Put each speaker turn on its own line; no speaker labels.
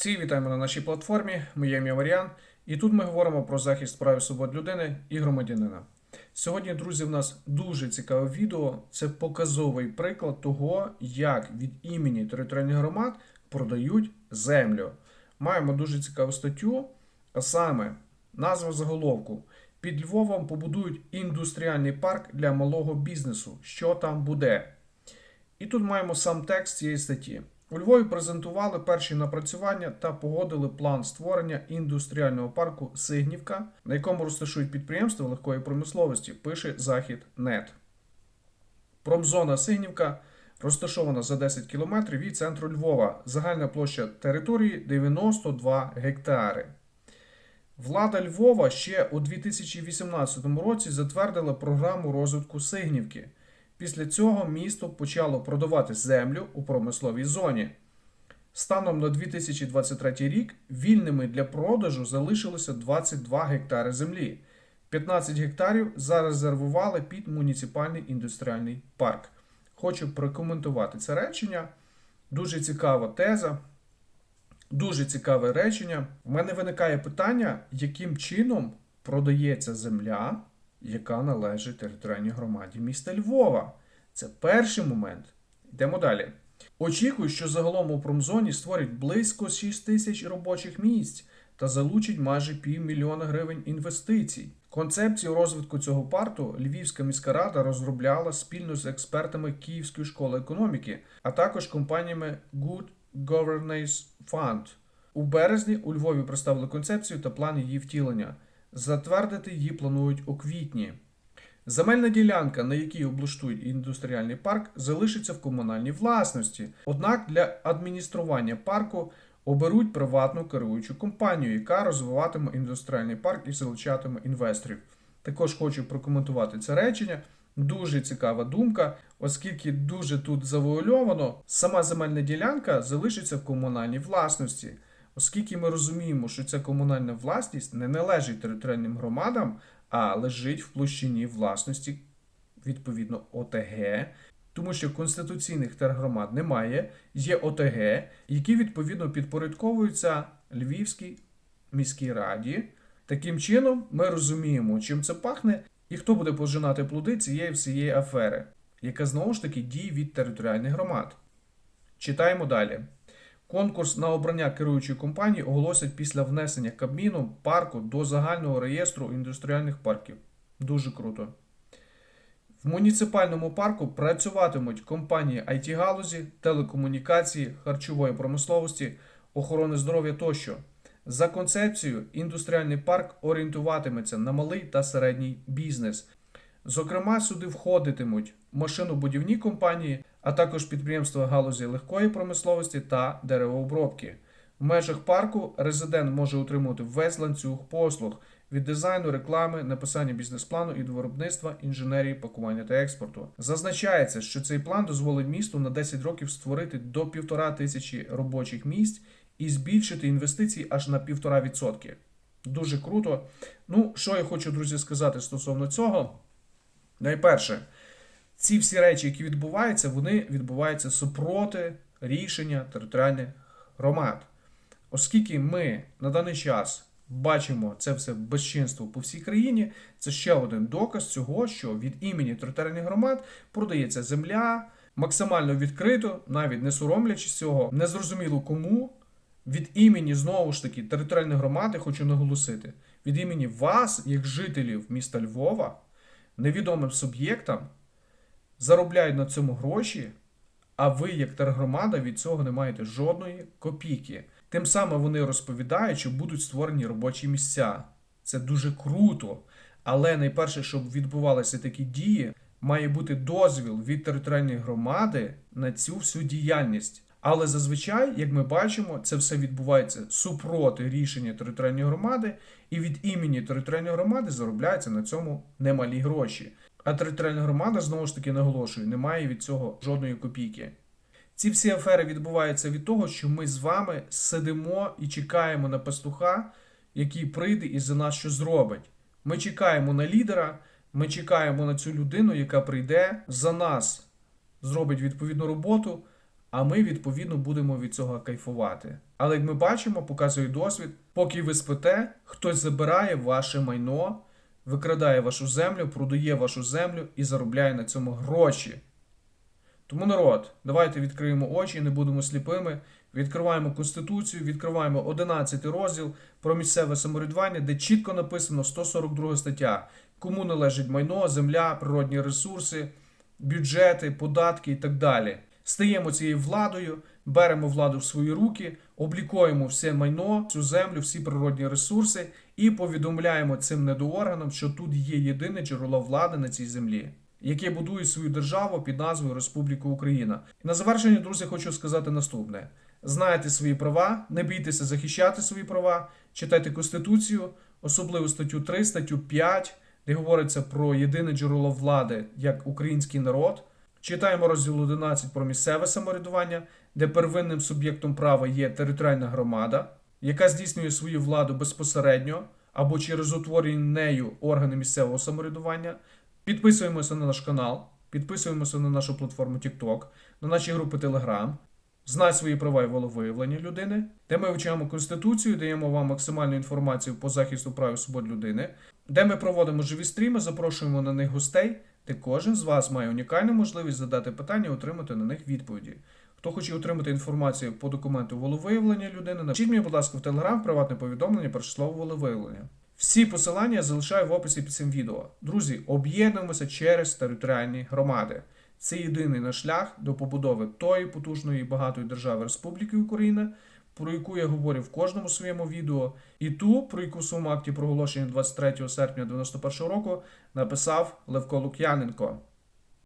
Всі вітаємо на нашій платформі. Моє ім'я Маріан, і тут ми говоримо про захист прав і свобод людини і громадянина. Сьогодні, друзі, в нас дуже цікаве відео. Це показовий приклад того, як від імені територіальних громад продають землю. Маємо дуже цікаву статтю, а саме назва заголовку. Під Львовом побудують індустріальний парк для малого бізнесу. Що там буде? І тут маємо сам текст цієї статті. У Львові презентували перші напрацювання та погодили план створення індустріального парку Сигнівка, на якому розташують підприємства легкої промисловості, пише Захід.нет. Промзона Сигнівка розташована за 10 кілометрів від центру Львова. Загальна площа території 92 гектари. Влада Львова ще у 2018 році затвердила програму розвитку Сигнівки. Після цього місто почало продавати землю у промисловій зоні. Станом на 2023 рік вільними для продажу залишилося 22 гектари землі. 15 гектарів зарезервували під муніципальний індустріальний парк. Хочу прокоментувати це речення. Дуже цікава теза. Дуже цікаве речення. У мене виникає питання, яким чином продається земля, яка належить територіальній громаді міста Львова. Це перший момент. Йдемо далі. Очікую, що загалом у промзоні створять близько 6 тисяч робочих місць та залучать майже півмільйона гривень інвестицій. Концепцію розвитку цього парту Львівська міська рада розробляла спільно з експертами Київської школи економіки, а також компаніями Good Governance Fund. У березні у Львові представили концепцію та план її втілення. Затвердити її планують у квітні. Земельна ділянка, на якій облаштують індустріальний парк, залишиться в комунальній власності. Однак для адміністрування парку оберуть приватну керуючу компанію, яка розвиватиме індустріальний парк і залучатиме інвесторів. Також хочу прокоментувати це речення. Дуже цікава думка, оскільки дуже тут завуальовано, сама земельна ділянка залишиться в комунальній власності. Оскільки ми розуміємо, що ця комунальна власність не належить територіальним громадам, а лежить в площині власності, відповідно, ОТГ, тому що конституційних тергромад немає, є ОТГ, які відповідно підпорядковуються Львівській міській раді. Таким чином, ми розуміємо, чим це пахне, і хто буде пожинати плоди цієї всієї афери, яка знову ж таки діє від територіальних громад. Читаємо далі. Конкурс на обрання керуючої компанії оголосять після внесення Кабміну парку до загального реєстру індустріальних парків. Дуже круто. В муніципальному парку працюватимуть компанії it галузі телекомунікації, харчової промисловості, охорони здоров'я тощо. За концепцією, індустріальний парк орієнтуватиметься на малий та середній бізнес. Зокрема, сюди входитимуть машинобудівні компанії, а також підприємства галузі легкої промисловості та деревообробки. В межах парку резидент може отримувати весь ланцюг послуг від дизайну, реклами, написання бізнес-плану і виробництва, інженерії, пакування та експорту. Зазначається, що цей план дозволить місту на 10 років створити до півтора тисячі робочих місць і збільшити інвестиції аж на 1,5%. Дуже круто. Ну, що я хочу, друзі, сказати стосовно цього. Найперше, ці всі речі, які відбуваються, вони відбуваються супроти рішення територіальних громад. Оскільки ми на даний час бачимо це все безчинство по всій країні, це ще один доказ цього, що від імені територіальних громад продається земля максимально відкрито, навіть не соромлячись цього, незрозуміло кому. Від імені знову ж таки територіальної громади хочу наголосити: від імені вас, як жителів міста Львова, невідомим суб'єктам заробляють на цьому гроші, а ви, як тергромада, від цього не маєте жодної копійки. Тим самим вони розповідають, що будуть створені робочі місця. Це дуже круто. Але найперше, щоб відбувалися такі дії, має бути дозвіл від територіальної громади на цю всю діяльність. Але зазвичай, як ми бачимо, це все відбувається супроти рішення територіальної громади, і від імені територіальної громади заробляються на цьому немалі гроші. А територіальна громада знову ж таки наголошую, не має від цього жодної копійки. Ці всі афери відбуваються від того, що ми з вами сидимо і чекаємо на пастуха, який прийде і за нас що зробить. Ми чекаємо на лідера, ми чекаємо на цю людину, яка прийде за нас, зробить відповідну роботу. А ми відповідно будемо від цього кайфувати. Але як ми бачимо, показує досвід, поки ви спите, хтось забирає ваше майно, викрадає вашу землю, продає вашу землю і заробляє на цьому гроші. Тому народ, давайте відкриємо очі, не будемо сліпими. Відкриваємо Конституцію, відкриваємо 11 розділ про місцеве самоврядування, де чітко написано 142 стаття, кому належить майно, земля, природні ресурси, бюджети, податки і так далі. Стаємо цією владою, беремо владу в свої руки, облікуємо все майно, всю землю, всі природні ресурси і повідомляємо цим недоорганам, що тут є єдине джерело влади на цій землі, яке будує свою державу під назвою Республіка Україна. На завершення, друзі, хочу сказати наступне: знайте свої права, не бійтеся захищати свої права, читайте Конституцію, особливо статтю 3, статтю 5, де говориться про єдине джерело влади як український народ. Читаємо розділ 11 про місцеве самоврядування, де первинним суб'єктом права є територіальна громада, яка здійснює свою владу безпосередньо або через утворені нею органи місцевого самоврядування. Підписуємося на наш канал, підписуємося на нашу платформу TikTok, на наші групи Telegram. Знай свої права і волевиявлення людини, де ми вивчаємо Конституцію, даємо вам максимальну інформацію по захисту прав і свобод людини, де ми проводимо живі стріми, запрошуємо на них гостей, де кожен з вас має унікальну можливість задати питання і отримати на них відповіді. Хто хоче отримати інформацію по документу волевиявлення людини, напишіть мені, будь ласка, в Телеграм приватне повідомлення про число волевиявлення. Всі посилання я залишаю в описі під цим відео. Друзі, об'єднуємося через територіальні громади. Це єдиний наш шлях до побудови тої потужної і багатої держави Республіки Україна, про яку я говорю в кожному своєму відео, і ту, про яку в своєму акті проголошення 23 серпня 91 року написав Левко Лук'яненко.